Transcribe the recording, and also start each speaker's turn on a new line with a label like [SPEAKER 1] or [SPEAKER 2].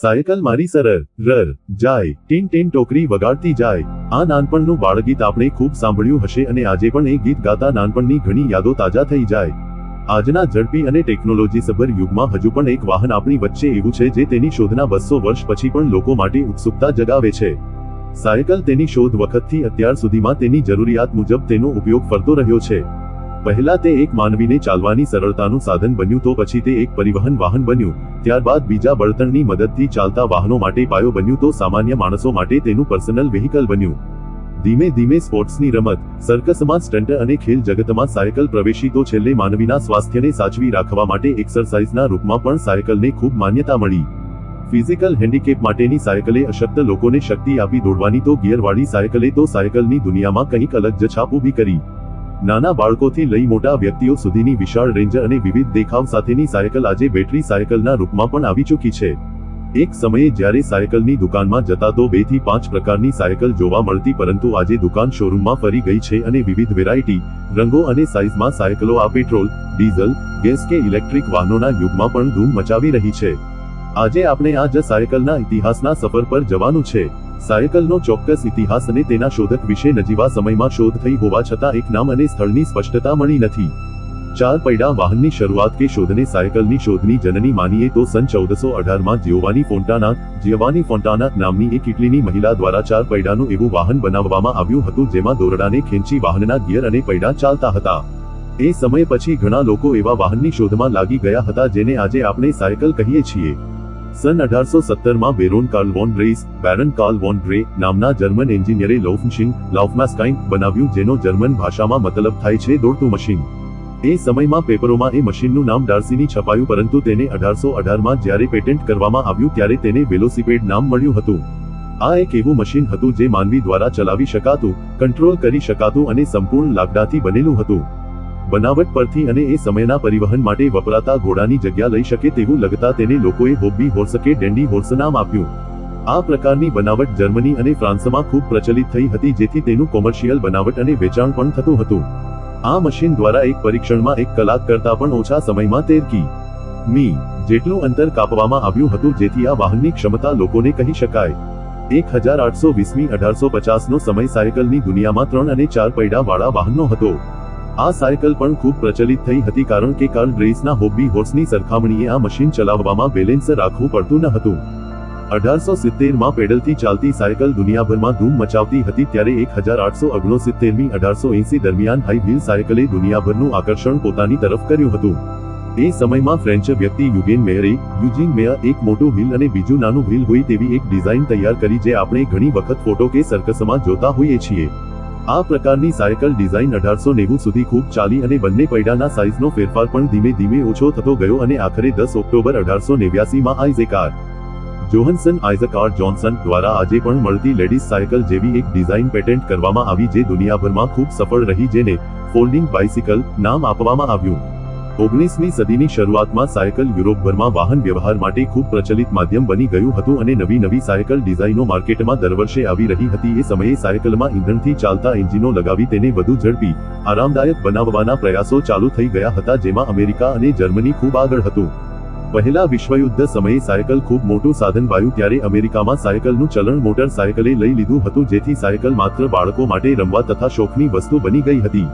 [SPEAKER 1] Cycle મારી સરર રર, જાય, tin tin ટોકરી વગાડતી જાય. આ નાનપણનું બાળગીત આપણે ખૂબ સાંભળ્યું હશે અને આજે પણ એ ગીત ગાતા નાનપણની ઘણી યાદો તાજા થઈ જાય. આજના ઝડપી અને ટેકનોલોજી સભર યુગમાં હજુ પણ એક વાહન આપણી વચ્ચે એવું છે જે તેની શોધના બસો વર્ષ પછી પણ લોકો માટે ઉત્સુકતા જગાવે છે. સાયકલ તેની શોધ વખતથી અત્યાર સુધીમાં તેની જરૂરિયાત મુજબ તેનો ઉપયોગ ફરતો રહ્યો છે. પહેલા તે એક માનવીને ચાલવાની સરળતાનું સાધન બન્યું તો પછી તે એક પરિવહન વાહન બન્યું. ત્યારબાદ બીજા બળતણની મદદથી ચાલતા વાહનો માટે પાયો બન્યું તો સામાન્ય માણસો માટે તેનું પર્સનલ વેહિકલ બન્યું. ધીમે ધીમે સ્પોર્ટ્સની રમત, સર્કસમાં સ્ટન્ટ અને ખેલ જગતમાં સાયકલ પ્રવેશી તો છેલ્લે માનવીના સ્વાસ્થ્યને સાચવી રાખવા માટે એક્સરસાઇઝના રૂપમાં પણ સાયકલને ખૂબ માન્યતા મળી. ફિઝિકલ હેન્ડીકેપ માટેની સાયકલે અશક્ત લોકોને શક્તિ આપી દોડવાની તો ગિયરવાળી સાયકલે તો સાયકલની દુનિયામાં કંઈક અલગ જ ઊભી કરી. નાના બાળકોથી લઈ મોટા વ્યક્તિઓ સુધીની વિશાળ રેન્જ અને વિવિધ દેખાવ સાથેની સાયકલ આજે બેટરી સાયકલના રૂપમાં પણ આવી ચૂકી છે. એક સમયે જ્યારે સાયકલની દુકાનમાં જતા તો બેથી પાંચ પ્રકારની સાયકલ જોવા મળતી પરંતુ આજે દુકાન શોરૂમમાં ફરી ગઈ છે અને વિવિધ વેરાયટી, રંગો અને સાઇઝમાં સાયકલો આ પેટ્રોલ, ડીઝલ, ગેસ કે ઇલેક્ટ્રિક વાહનોના યુગમાં પણ ધૂમ મચાવી રહી છે. આજે આપણે આ જ સાયકલના ઇતિહાસના સફર પર જવાનું છે. સાયકલનો ચોક્કસ ઇતિહાસ અને તેના શોધક વિશે નજીવા સમયમાં શોધ થઈ હોવા છતાં એક નામ અને સ્થળની સ્પષ્ટતા મળી નથી. ચાર પૈડા વાહનની શરૂઆત કે શોધને સાયકલની શોધની જનની માનીએ તો સન ચૌદસો અઢારમાં જીઓવાની ફોન્ટાના જીઓવાની ફોન્ટાના નામની એક ઇટલીની મહિલા દ્વારા ચાર પૈડાનું એવું વાહન બનાવવામાં આવ્યું હતું જેમાં દોરડાને ખેંચી વાહનના ગિયર અને પૈડા ચાલતા હતા. એ સમય પછી ઘણા લોકો એવા વાહનની શોધમાં લાગી ગયા હતા જેને આજે આપણે સાયકલ કહીએ છીએ. સન અઢારસો સત્તરમાં બેરોન કાર્લ વોન રેસ બેરન કાર્લ વોન ડ્રે નામના જર્મન એન્જિનિયરે લોફમશીન લાફમાસ્કાઇન બનાવ્યું જેનો જર્મન ભાષામાં મતલબ થાય છે દોડતું મશીન. એ સમયમાં પેપરોમાં એ મશીનનું નામ ડાર્સીની છપાયું પરંતુ તેને અઢારસો અઢારમાં જ્યારે પેટેન્ટ કરવામાં આવ્યું ત્યારે તેને વેલોસિપેડ નામ મળ્યું હતું. આ એક એવું મશીન હતું જે માનવી દ્વારા ચલાવી શકાતું, કંટ્રોલ કરી શકાતું અને સંપૂર્ણ લાકડાથી બનેલું હતું. બનાવટ પરથી અને એ સમયના પરિવહન માટે વપરાતા ઘોડાની જગ્યા લઈ શકે તેવું લગતા તેને લોકોએ હોબ્બી હોર્સ કે ડેન્ડી હોર્સ નામ આપ્યું. આ પ્રકારની બનાવટ જર્મની અને ફ્રાન્સમાં ખૂબ પ્રચલિત થઈ હતી જેથી તેનું કોમર્શિયલ બનાવટ અને વેચાણ પણ થતું હતું. આ મશીન દ્વારા એક પરીક્ષણમાં એક કલાક કરતા પણ ઓછા સમયમાં તેર કી. મી. જેટલું અંતર કાપવામાં આવ્યું હતું જેથી આ વાહનની ક્ષમતા લોકોને કહી શકાય. એક હજાર આઠસો વીસમી અઢારસો પચાસનો સમય સાયકલની દુનિયામાં ત્રણ અને ચાર પૈડા વાળા વાહનનો હતો. આ સાયકલ પણ ખૂબ પ્રચલિત થઈ હતી કારણ કે કાર્લ ડ્રેસના હોબી હોર્સની સરખામણીએ આ મશીન ચલાવવામાં બેલેન્સ રાખવું પડતું ન હતું. અઢારસો સિત્તેરમાં પેડલથી ચાલતી સાયકલ દુનિયાભરમાં ધૂમ મચાવતી હતી ત્યારે એક હજાર આઠસો ઓગણસિત્તેરમી અઢારસો એંસી દરમિયાન હાઈ વ્હીલ સાયકલે દુનિયાભરનું આકર્ષણ પોતાની તરફ કર્યું હતું. એ સમયમાં ફ્રેન્ચ વ્યક્તિ યુગેન મેયરે, યુજીન મેયર એક મોટું વ્હીલ અને બીજું નાનું વ્હીલ હોય તેવી એક ડિઝાઇન તૈયાર કરી જે આપણે ઘણી વખત ફોટો કે સર્કસમાં જોતા હોઈએ છીએ. આ પ્રકારની સાયકલ ડિઝાઇન અઢારસો નેવું સુધી ખૂબ ચાલી અને બંને પૈડાના સાઇઝનો ફેરફાર પણ ધીમે ધીમે ઓછો થતો ગયો અને આખરે દસ ઓક્ટોબર અઢારસો નેવ્યાસીમાં આઇઝેકાર જોહન્સન આઇઝકાર જોન્સન દ્વારા આજે પણ મળતી લેડીઝ સાયકલ જેવી એક ડિઝાઇન પેટેન્ટ કરવામાં આવી જે દુનિયાભરમાં ખૂબ સફળ રહી જેને ફોલ્ડિંગ બાઇસિકલ નામ આપવામાં આવ્યું. ઓગણીસમી સદીની શરૂઆતમાં સાયકલ યુરોપભરમાં વાહન વ્યવહાર માટે ખૂબ પ્રચલિત માધ્યમ બની ગયું હતું અને નવી નવી સાયકલ ડિઝાઇનો માર્કેટમાં દર વર્ષે આવી રહી હતી. એ સમયે સાયકલમાં ઇંધણથી ચાલતા એન્જિનો લગાવી તેને વધુ ઝડપી, આરામદાયક બનાવવાના પ્રયાસો ચાલુ થઈ ગયા હતા, જેમાં અમેરિકા અને જર્મની ખૂબ આગળ હતું. પહેલા વિશ્વયુદ્ધ સમયે સાયકલ ખૂબ મોટું સાધન વાયું, ત્યારે અમેરિકામાં સાયકલનું ચલણ મોટર સાયકલે લઈ લીધું હતું, જેથી સાયકલ માત્ર બાળકો માટે રમવા તથા શોખની વસ્તુ બની ગઈ હતી.